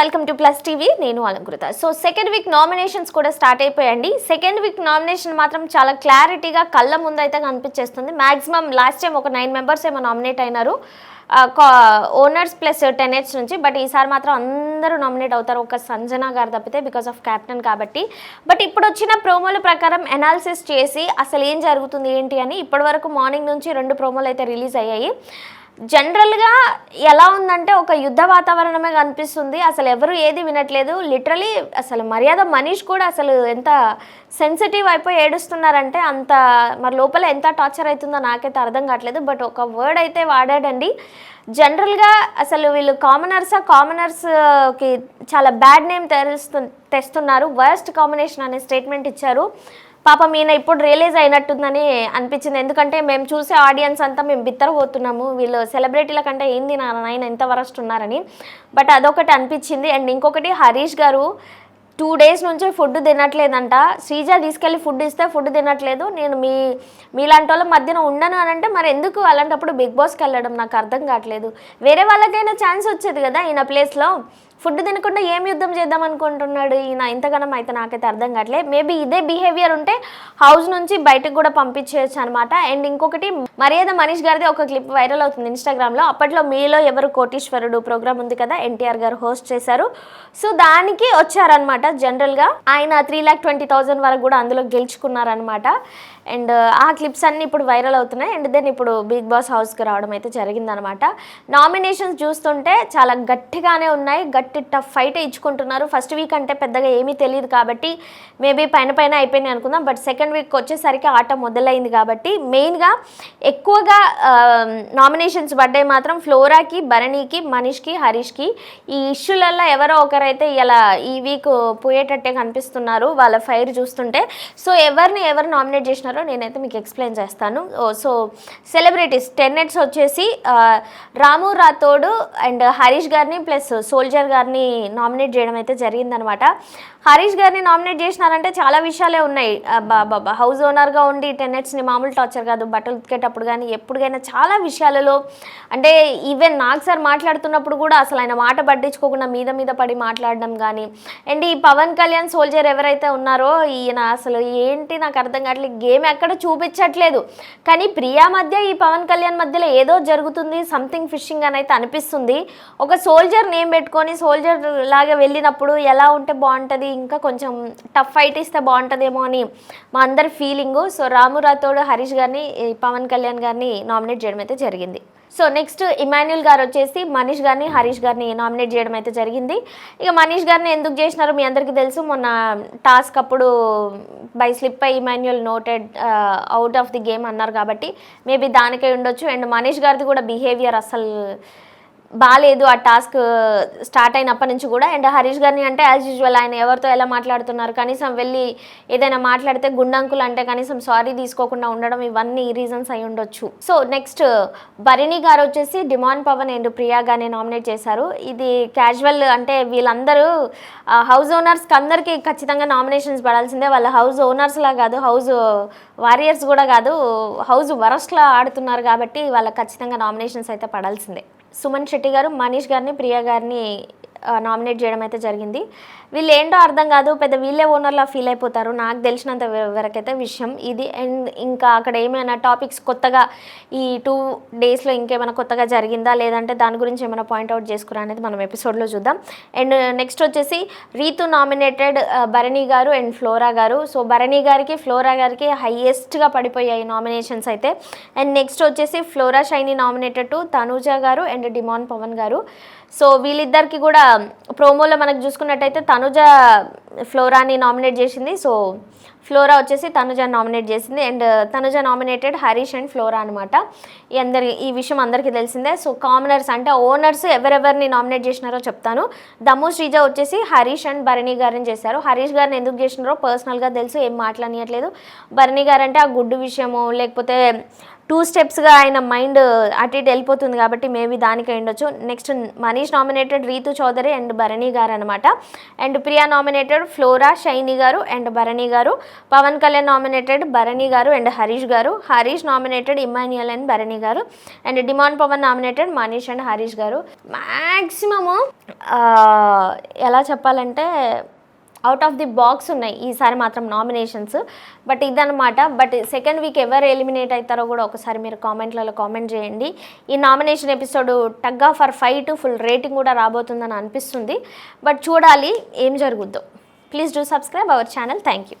Welcome to plus TV. నేను Alankrita. So second week nominations కూడా start అయిపోయండి second week nomination మాత్రం చాలా క్లారిటీగా కళ్ళ ముందు అయితే కనిపించేస్తుంది. మ్యాక్సిమం లాస్ట్ టైం ఒక నైన్ మెంబర్స్ ఏమో నామినేట్ అయినారు. ఓనర్స్ ప్లస్ టెనెట్స్ నుంచి. బట్ ఈసారి మాత్రం అందరూ నామినేట్ అవుతారు. ఒక సంజన గారు తప్పితే బికాస్ ఆఫ్ క్యాప్టెన్ కాబట్టి. బట్ ఇప్పుడు వచ్చిన ప్రోమోల ప్రకారం అనాలిసిస్ చేసి అసలు ఏం జరుగుతుంది ఏంటి అని ఇప్పటివరకు మార్నింగ్ నుంచి రెండు ప్రోమోలు అయితే రిలీజ్ అయ్యాయి. జనరల్గా ఎలా ఉందంటే ఒక యుద్ధ వాతావరణమే కనిపిస్తుంది. అసలు ఎవరు ఏది వినట్లేదు. లిటరలీ అసలు మర్యాద మనీష్ కూడా అసలు ఎంత సెన్సిటివ్ అయిపోయి ఏడుస్తున్నారంటే అంత మరి లోపల ఎంత టార్చర్ అవుతుందో నాకైతే అర్థం కావట్లేదు. బట్ ఒక వర్డ్ అయితే వాడాడండి. జనరల్గా అసలు వీళ్ళు కామనర్సా కామనర్స్కి చాలా బ్యాడ్ నేమ్ తెరుస్తు తెస్తున్నారు. వర్స్ట్ కాంబినేషన్ అనే స్టేట్మెంట్ ఇచ్చారు. పాపం ఈయన ఇప్పుడు రియలైజ్ అయినట్టుందని అనిపించింది. ఎందుకంటే మేము చూసే ఆడియన్స్ అంతా మేము బిత్తరపోతున్నాము. వీళ్ళు సెలబ్రిటీల కంటే ఏంది నా నాయన ఎంత వరస్ట్ ఉన్నారని. బట్ అదొకటి అనిపించింది. అండ్ ఇంకొకటి హరీష్ గారు టూ డేస్ నుంచి ఫుడ్ తినట్లేదంట. శ్రీజ తీసుకెళ్ళి ఫుడ్ ఇస్తే ఫుడ్ తినట్లేదు. నేను మీ మీలాంటి వాళ్ళ మధ్యన ఉండను అని అంటే మరి ఎందుకు అలాంటప్పుడు బిగ్ బాస్కి వెళ్ళడం? నాకు అర్థం కావట్లేదు. వేరే వాళ్ళకైనా ఛాన్స్ వచ్చేది కదా ఈయన ప్లేస్లో ఫుడ్ తినకుండా ఏం యుద్ధం చేద్దాం అనుకుంటున్నాడు ఈయన? ఇంతగానం అయితే నాకైతే అర్థం కావట్లేదు. మేబీ ఇదే బిహేవియర్ ఉంటే హౌస్ నుంచి బయటకు కూడా పంపించేయచ్చు అనమాట అండ్ ఇంకొకటి మర్యాద మనీష్ గారిది ఒక క్లిప్ వైరల్ అవుతుంది ఇన్స్టాగ్రామ్లో అప్పట్లో మీలో ఎవరు కోటీశ్వరుడు ప్రోగ్రామ్ ఉంది కదా ఎన్టీఆర్ గారు హోస్ట్ చేశారు. సో దానికి వచ్చారనమాట జనరల్గా ఆయన త్రీ ల్యాక్ ట్వంటీ థౌజండ్ వరకు కూడా అందులో గెలుచుకున్నారనమాట అండ్ ఆ క్లిప్స్ అన్నీ ఇప్పుడు వైరల్ అవుతున్నాయి. అండ్ దెన్ ఇప్పుడు బిగ్ బాస్ హౌస్కి రావడం అయితే జరిగిందనమాట నామినేషన్స్ చూస్తుంటే చాలా గట్టిగానే ఉన్నాయి. గట్టి టఫ్ ఫైట్ ఇచ్చుకుంటున్నారు. ఫస్ట్ వీక్ అంటే పెద్దగా ఏమీ తెలియదు కాబట్టి మేబీ పైన పైన అయిపోయినాయి అనుకుందాం. బట్ సెకండ్ వీక్ వచ్చేసరికి ఆట మొదలైంది కాబట్టి మెయిన్గా ఎక్కువగా నామినేషన్స్ పడ్డాయి మాత్రం ఫ్లోరాకి భరణికి మనీష్కి హరీష్కి ఈ ఇష్యూలలో ఎవరో ఒకరైతే ఇలా ఈ వీక్ పోయేటట్టే కనిపిస్తున్నారు వాళ్ళ ఫైర్ చూస్తుంటే. సో ఎవరిని ఎవరు నామినేట్ చేసినారో నేనైతే మీకు ఎక్స్ప్లెయిన్ చేస్తాను. సో సెలబ్రిటీస్ టెన్నెట్స్ వచ్చేసి రాము రాథోడు అండ్ హరీష్ గారిని ప్లస్ సోల్జర్ గారిని నామినేట్ చేయడం అయితే జరిగిందనమాట. హరీష్ గారిని నామినేట్ చేసినారంటే చాలా విషయాలే ఉన్నాయి. బాబా హౌస్ ఓనర్గా ఉండి టెన్నెట్స్ని మామూలు టార్చర్ కాదు బట్టలు ఉతికేటప్పుడు కానీ ఎప్పుడుకైనా చాలా విషయాలలో అంటే ఈవెన్ నాకు సార్ మాట్లాడుతున్నప్పుడు కూడా అసలు ఆయన మాట పట్టించుకోకుండా మీద మీద పడి మాట్లాడడం కానీ అండ్ ఈ పవన్ కళ్యాణ్ సోల్జర్ ఎవరైతే ఉన్నారో ఈయన అసలు ఏంటి నాకు అర్థం కావట్లేదు గేమ్ ఎక్కడ చూపించట్లేదు. కానీ ప్రియా మధ్య ఈ పవన్ కళ్యాణ్ మధ్యలో ఏదో జరుగుతుంది సంథింగ్ ఫిషింగ్ అని అయితే అనిపిస్తుంది. ఒక సోల్జర్ నేమ్ పెట్టుకొని సోల్జర్ లాగా వెళ్ళినప్పుడు ఎలా ఉంటే బాగుంటుంది ఇంకా కొంచెం టఫ్ ఫైట్ ఇస్తే బాగుంటుందేమో అని మా అందరి ఫీలింగు సో రాము రాథోడ్ హరీష్ గారిని పవన్ కళ్యాణ్ గారిని నామినేట్ చేయడం అయితే జరిగింది. సో నెక్స్ట్ ఇమాన్యుల్ గారు వచ్చేసి మనీష్ గారిని హరీష్ గారిని నామినేట్ చేయడం అయితే జరిగింది. ఇక మనీష్ గారిని ఎందుకు చేసినారో మీ అందరికీ తెలుసు. మొన్న టాస్క్ అప్పుడు బై స్లిప్ అయి Emmanuel noted out of the game అన్నారు కాబట్టి మేబీ దానికే ఉండొచ్చు. అండ్ మనీష్ గారిది కూడా బిహేవియర్ అసలు బాగాలేదు ఆ టాస్క్ స్టార్ట్ అయినప్పటి నుంచి కూడా. అండ్ హరీష్ గారిని అంటే యాజ్ యూజువల్ ఆయన ఎవరితో ఎలా మాట్లాడుతున్నారు కనీసం వెళ్ళి ఏదైనా మాట్లాడితే గుండంకులు అంటే కనీసం సారీ తీసుకోకుండా ఉండడం ఇవన్నీ రీజన్స్ అయి ఉండొచ్చు. సో నెక్స్ట్ భరిణి గారు వచ్చేసి డిమాండ్ పవన్ అండ్ ప్రియా గారిని నామినేట్ చేశారు. ఇది క్యాజువల్ అంటే వీళ్ళందరూ హౌస్ ఓనర్స్కి అందరికీ ఖచ్చితంగా నామినేషన్స్ పడాల్సిందే. వాళ్ళ హౌస్ ఓనర్స్లా కాదు హౌస్ వారియర్స్ కూడా కాదు హౌస్ వరస్ట్లా ఆడుతున్నారు కాబట్టి వాళ్ళకి ఖచ్చితంగా నామినేషన్స్ అయితే పడాల్సిందే. సుమన్ శెట్టి గారు మనీష్ గారిని ప్రియా గారిని నామినేట్ చేయడం అయితే జరిగింది. వీళ్ళు ఏంటో అర్థం కాదు పెద్ద వీళ్ళే ఓనర్లా ఫీల్ అయిపోతారు. నాకు తెలిసినంత వరకైతే విషయం ఇది. అండ్ ఇంకా అక్కడ ఏమైనా టాపిక్స్ కొత్తగా ఈ టూ డేస్లో ఇంకేమైనా కొత్తగా జరిగిందా? లేదంటే దాని గురించి ఏమైనా పాయింట్అవుట్ చేసుకురా అనేది మనం ఎపిసోడ్లో చూద్దాం. అండ్ నెక్స్ట్ వచ్చేసి Rithu nominated Bharani garu and Flora garu. So Bharani గారికి ఫ్లోరా గారికి హైయెస్ట్గా పడిపోయాయి నామినేషన్స్ అయితే. అండ్ నెక్స్ట్ వచ్చేసి Flora Saini nominated to Tanuja garu and Demon Pawan గారు. సో వీళ్ళిద్దరికి కూడా ప్రోమోలో మనకు చూసుకున్నట్టయితే తనుజ ఫ్లోరాని నామినేట్ చేసింది. సో ఫ్లోరా వచ్చేసి తనుజ నామినేట్ చేసింది. And Tanuja nominated Harish and Flora అనమాట ఈ అందరి ఈ విషయం అందరికీ తెలిసిందే. సో కామనర్స్ అంటే ఓనర్స్ ఎవరెవరిని నామినేట్ చేసినారో చెప్తాను. దమ్ము శ్రీజ వచ్చేసి హరీష్ అండ్ భరణి గారిని చేశారు. హరీష్ గారిని ఎందుకు చేసినారో పర్సనల్గా తెలుసు ఏం మాట్లాడనీయట్లేదు. భరణి గారు అంటే ఆ గుడ్డు విషయము లేకపోతే టూ స్టెప్స్గా ఆయన మైండ్ అటు ఇటు వెళ్ళిపోతుంది కాబట్టి మేబీ దానికి ఉండొచ్చు. Next Manish nominated Rithu Chowdary and Bharani garu అనమాట and Priya nominated Flora Saini garu and Bharani గారు. Pawan Kalyan nominated Bharani garu and Harish garu. Harish nominated Emmanuel and Bharani garu. And Demon Pawan nominated Manish and Harish garu. Maximum ఎలా చెప్పాలంటే out of the box ఉన్నాయి. ఈసారి మాత్రం nominations but ఇదనమాట but second week ఎవరు eliminate అవుతారో కూడా ఒకసారి మీరు కామెంట్లలో కామెంట్ చేయండి. ఈ nomination episode టగ్గా for five to full rating కూడా రాబోతుందని అనిపిస్తుంది. బట్ చూడాలి ఏం జరుగుద్దో. Please do subscribe our channel thank you